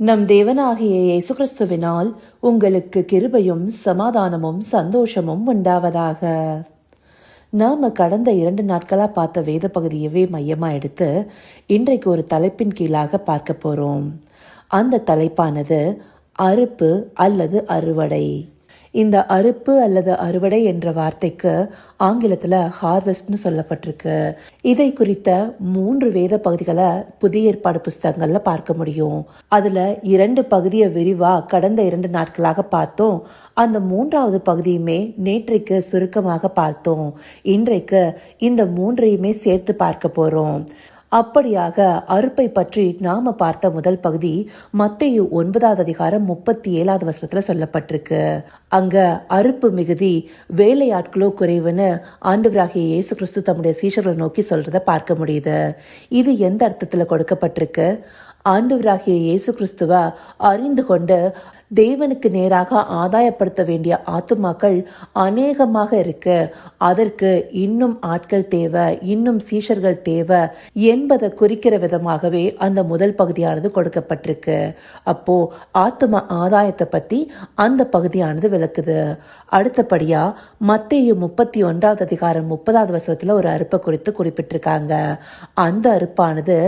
நம் தேவனாகிய இயேசு கிறிஸ்துவினால் உங்களுக்கு கிருபையும் சமாதானமும் சந்தோஷமும் உண்டாவதாக. நாம் கடந்த இரண்டு நாட்களாக பார்த்த வேத பகுதியவே மையமாக எடுத்து இன்றைக்கு ஒரு தலைப்பின் கீழாக பார்க்க போகிறோம் அந்த தலைப்பானது அறுப்பு அல்லது அறுவடை. இந்த அறுப்பு அல்லது அறுவடை என்ற வார்த்தைக்கு ஆங்கிலத்தில் ஹார்வெஸ்ட்னு சொல்லப்பட்டிருக்கு. இதை குறித்த மூன்று வேத பகுதிகளை புதிய ஏற்பாடு புஸ்தகங்களில் பார்க்க முடியும். அதில் இரண்டு பகுதியை விரிவாக கடந்த இரண்டு நாட்களாக பார்த்தோம். அந்த மூன்றாவது பகுதியுமே நேற்றைக்கு சுருக்கமாக பார்த்தோம். இன்றைக்கு இந்த மூன்றையுமே சேர்த்து பார்க்க போகிறோம் அப்படியாக அறுப்பை பற்றி நாம பார்த்த முதல் பகுதி மத்தையு ஒன்பதாவது அதிகாரம் முப்பத்தி ஏழாவது வசனத்துல சொல்லப்பட்டிருக்கு. அங்க அறுப்பு மிகுதி வேலையாட்களோ குறைவுன்னு ஆண்டவராகிய இயேசு கிறிஸ்து தம்முடைய சீஷர்களை நோக்கி சொல்றத பார்க்க முடியுது. இது எந்த அர்த்தத்துல கொடுக்கப்பட்டிருக்கு? ஆண்டவராகிய இயேசு கிறிஸ்துவ அறிந்து கொண்டு தேவனுக்கு நேராக ஆதாயப்படுத்த வேண்டிய ஆத்துமாக்கள் அநேகமாக இருக்கு. அதற்கு இன்னும் ஆட்கள் தேவை இன்னும் சீஷர்கள் தேவை என்பதை குறிக்கிற விதமாகவே அந்த முதல் பகுதியானது கொடுக்கப்பட்டிருக்கு. அப்போ ஆத்தும ஆதாயத்தை பத்தி அந்த பகுதியானது விளக்குது. அடுத்தபடியா மத்திய முப்பத்தி ஒன்றாவது அதிகாரம் முப்பதாவது வசனத்துல ஒரு அறுப்பை குறித்து குறிப்பிட்டிருக்காங்க. அந்த அறுப்பானது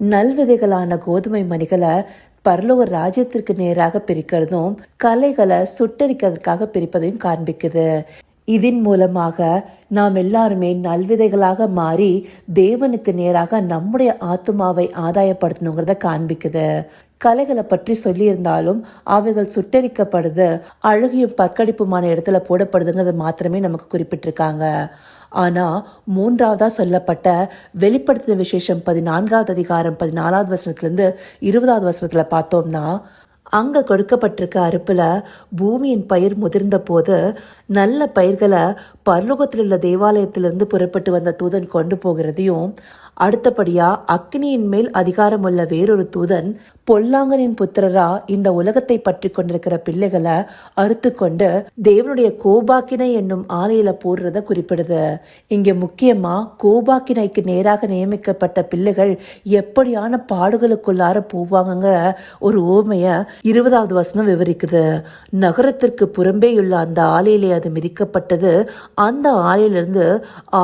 நல்விதைகளான கோதுமை மணிகளை பரலோக ராஜ்யத்திற்கு நேராக பிரிக்கிறதும் கலைகளை சுட்டரிக்கிறதுக்காக பிரிப்பதையும் காண்பிக்குது. இதன் மூலமாக நாம் எல்லாருமே நல்விதைகளாக மாறி தேவனுக்கு நேராக நம்முடைய ஆத்துமாவை ஆதாயப்படுத்தணுங்கிறத காண்பிக்குது. கலைகளை பற்றி சொல்லியிருந்தாலும் அவைகள் சுட்டரிக்கப்படுது அழகியும் பற்கடிப்புமான இடத்துல போடப்படுதுங்கிறது மாத்திரமே நமக்கு குறிப்பிட்டிருக்காங்க. ஆனால் மூன்றாவதாக சொல்லப்பட்ட வெளிப்படுத்தின விசேஷம் பதினான்காவது அதிகாரம் பதினாலாவது வசனத்துலேருந்து இருபதாவது வசனத்தில் பார்த்தோம்னா அங்கே கொடுக்கப்பட்டிருக்க அறுப்பில் பூமியின் பயிர் முதிர்ந்த போது நல்ல பயிர்களை பரலோகத்தில் உள்ள தேவாலயத்திலிருந்து புறப்பட்டு வந்த தூதன் கொண்டு போகிறதையும் அடுத்தபடியாக அக்னியின் மேல் அதிகாரம் உள்ள வேறொரு தூதன் பொல்லாங்கனின் புத்திரரா இந்த உலகத்தை பற்றி கொண்டிருக்கிற பிள்ளைகளை அறுத்து கொண்டு தேவனுடைய கோபாக்கினை என்னும் ஆலையில போடுறத குறிப்பிடுது. இங்க முக்கியமா கோபாக்கினைக்கு நேராக நியமிக்கப்பட்ட பிள்ளைகள் எப்படியான பாடுகளுக்குள்ளார போவாங்கங்கிற ஒரு ஓமைய இருபதாவது வசனம் விவரிக்குது. நகரத்திற்கு புறம்பேயுள்ள அந்த ஆலையிலே அது மிதிக்கப்பட்டது. அந்த ஆலையிலிருந்து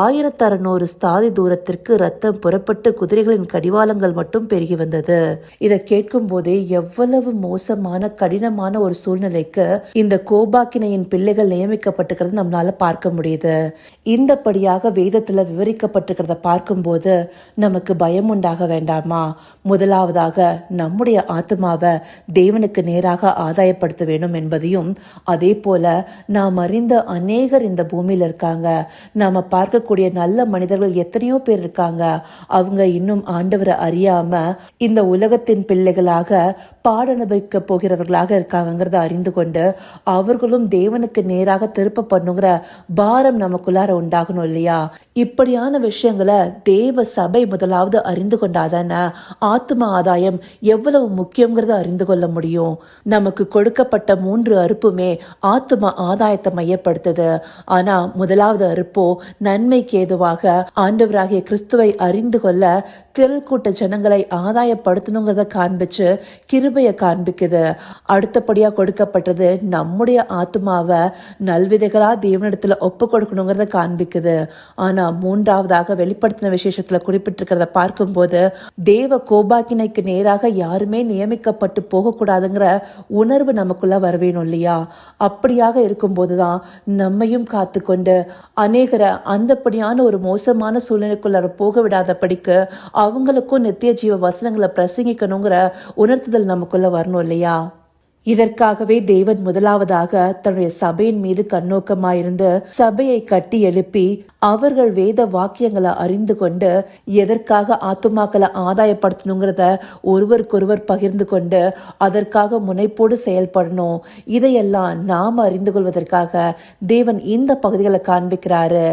ஆயிரத்தி அறுநூறு ஸ்தாதி தூரத்திற்கு ரத்தம் புறப்பட்டு குதிரைகளின் கடிவாளங்கள் மட்டும் பெருகி வந்தது. இதை கேட்கும் போதே எவ்வளவு மோசமான கடினமான ஒரு சூழ்நிலைக்கு இந்த கோபாக்கினையின் பிள்ளைகள் நியமிக்கப்பட்டிருக்கிறது நம்மளால பார்க்க முடியுது. இந்தபடியாக வேதத்துல விவரிக்கப்பட்டிருக்கிறத பார்க்கும்போது நமக்கு பயம் உண்டாக வேண்டாமா? முதலாவதாக நம்முடைய ஆத்மாவை தேவனுக்கு நேராக ஆதாயப்படுத்த வேண்டும் என்பதையும் அதே போல நாம் அறிந்த அநேகர் இந்த பூமியில இருக்காங்க. நாம பார்க்கக்கூடிய நல்ல மனிதர்கள் எத்தனையோ பேர் இருக்காங்க. அவங்க இன்னும் ஆண்டவரை அறியாம இந்த உலகத்தின் பிள்ளைகள் பிள்ளைகளாக பாடனுபவிக்க போகிறவர்களாக இருக்காங்கிறத அறிந்து கொண்டு அவர்களும் தேவனுக்கு நேராக திருப்ப பண்ணுங்கிற பாரம் நமக்குள்ளார உண்டாகணும் இல்லையா? இப்படியான விஷயங்களை தேவ சபை முதலாவது அறிந்து கொண்டாதான ஆத்ம ஆதாயம் எவ்வளவு முக்கியங்கிறத அறிந்து கொள்ள முடியும். நமக்கு கொடுக்கப்பட்ட மூன்று அறுப்புமே ஆத்ம ஆதாயத்தை மையப்படுத்துது. ஆனா முதலாவது அறுப்போ நன்மைக்கு ஏதுவாக ஆண்டவராகிய கிறிஸ்துவை அறிந்து கொள்ள திரள் கூட்ட ஜனங்களை ஆதாயப்படுத்தணுங்கிறத காண்பிச்சு கிருபையை காண்பிக்குது. அடுத்தபடியா கொடுக்கப்பட்டது நம்முடைய ஆத்மாவை நல்விதைகளா தேவனிடத்துல ஒப்பு கொடுக்கணுங்கிறத காண்பிக்குது. ஆனா மூன்றாவதாக வெளிப்படுத்தின விசேஷத்துல குறிப்பிட்டிருக்கிறத பார்க்கும்போது தேவ கோபாக்கினைக்கு நேராக யாருமே நியமிக்கப்பட்டு போகக்கூடாதுங்கிற உணர்வு நமக்குள்ள வரவேணும் இல்லையா? அப்படியாக இருக்கும்போதுதான் நம்மையும் காத்துக்கொண்டு அநேகரை அந்தப்படியான ஒரு மோசமான சூழ்நிலைக்குள்ள போக விடாதபடிக்கு அவங்களுக்கும் நித்திய ஜீவ வசனங்களை பிரசங்கிக்கணுங்கிற உணர்த்துதல் நமக்குள்ள வரணும் இல்லையா? இதற்காகவே தேவன் முதலாவதாக தன்னுடைய சபையின் மீது கண்ணோக்கமாயிருந்து சபையை கட்டி எழுப்பி அவர்கள் வேத வாக்கியங்களை அறிந்து கொண்டு எதற்காக ஆத்துமாக்களை ஆதாயப்படுத்தணுங்கிறத ஒருவருக்கொருவர் பகிர்ந்து கொண்டு அதற்காக முனைப்போடு செயல்படணும். இதையெல்லாம் நாம் அறிந்து கொள்வதற்காக தேவன் இந்த பகுதிகளை காண்பிக்கிறாரு.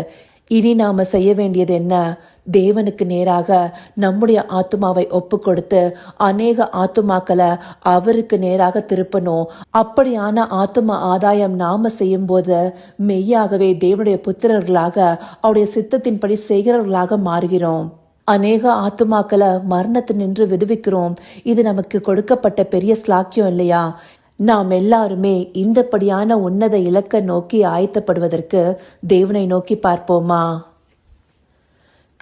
இனி நாம செய்ய வேண்டியது என்ன? தேவனுக்கு நேராக நம்முடைய ஆத்துமாவை ஒப்பு கொடுத்து அநேக ஆத்துமாக்களை அவருக்கு நேராக திருப்பணும். அப்படியான ஆத்தும ஆதாயம் நாம செய்யும் போது மெய்யாகவே தேவனுடைய புத்திரர்களாக அவருடைய சித்தத்தின்படி செய்கிறவர்களாக மாறுகிறோம். அநேக ஆத்துமாக்களை மரணத்து நின்று விடுவிக்கிறோம். இது நமக்கு கொடுக்கப்பட்ட பெரிய ஸ்லாக்கியம் இல்லையா? நாம் எல்லாருமே இந்தப்படியான உன்னத இலக்க நோக்கி ஆயத்தப்படுவதற்கு தேவனை நோக்கி பார்ப்போமா?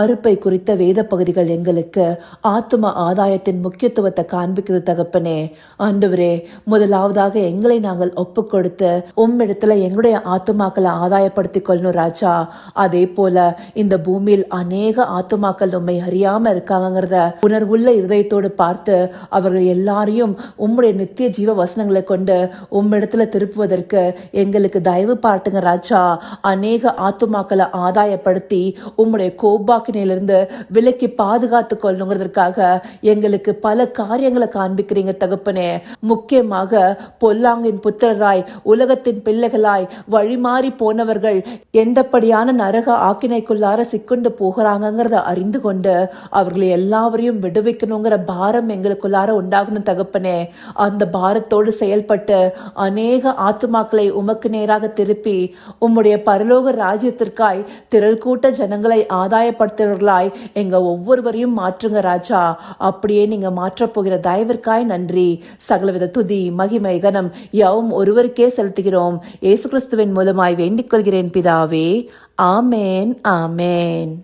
அறுப்பை குறித்த வேத பகுதிகள் எங்களுக்கு ஆத்தும ஆதாயத்தின் முக்கியத்துவத்தை காண்பிக்கிறது தகப்பனே. ஆண்டவரே முதலாவதாக எங்களை நாங்கள் ஒப்பு கொடுத்து உம்மிடத்துல எங்களுடைய ஆத்துமாக்களை ஆதாயப்படுத்திக் கொள்ளணும் ராஜா. அதே போல இந்த பூமியில் அநேக ஆத்துமாக்கள் உண்மை அறியாம இருக்காங்கிறத உணர்வுள்ள இருதயத்தோடு பார்த்து அவர்கள் எல்லாரையும் உம்முடைய நித்திய ஜீவ வசனங்களை கொண்டு உம்மிடத்துல திருப்புவதற்கு எங்களுக்கு தயவு பார்த்துங்க ராஜா. அநேக ஆத்துமாக்களை ஆதாயப்படுத்தி உம்முடைய கோபாக்கினையிலிருந்து விலக்கி பாதுகாத்து கொள்ளுங்கிறதுக்காக எங்களுக்கு பல காரியங்களை காண்பிக்கிறீங்க தகப்பனே. முக்கியமாக பொல்லாங்கின் புத்திரராய் உலகத்தின் பிள்ளைகளாய் வழிமாறி போனவர்கள் எந்தப்படியான நரக ஆக்கினைக்குள்ளார சிக்கொண்டு போகிறாங்கிறத அறிந்து கொண்டு அவர்களை எல்லாவரையும் விடுவிக்கணுங்கிற பாரம் எங்களுக்குள்ளார உண்டாகணும் தகப்பனே. அந்த பாரத்தோடு செயல்பட்டு அநேக ஆத்துமாக்களை உமக்கு நேராக திருப்பி உம்முடைய பரலோக ராஜ்யத்திற்காய் திரள் கூட்ட ஜனங்களை ஆதாயப்படுத்துகிறவர்களாய் எங்க ஒவ்வொருவரையும் மாற்றுங்க ராஜா. அப்படியே நீங்க மாற்றப்போகிற தயவிற்காய் நன்றி. சகலவித துதி மகிமை கனம் யாவும் ஒருவருக்கே செலுத்துகிறோம். இயேசு கிறிஸ்துவின் மூலமாய் வேண்டிக் கொள்கிறேன் பிதாவே. ஆமேன் ஆமேன்.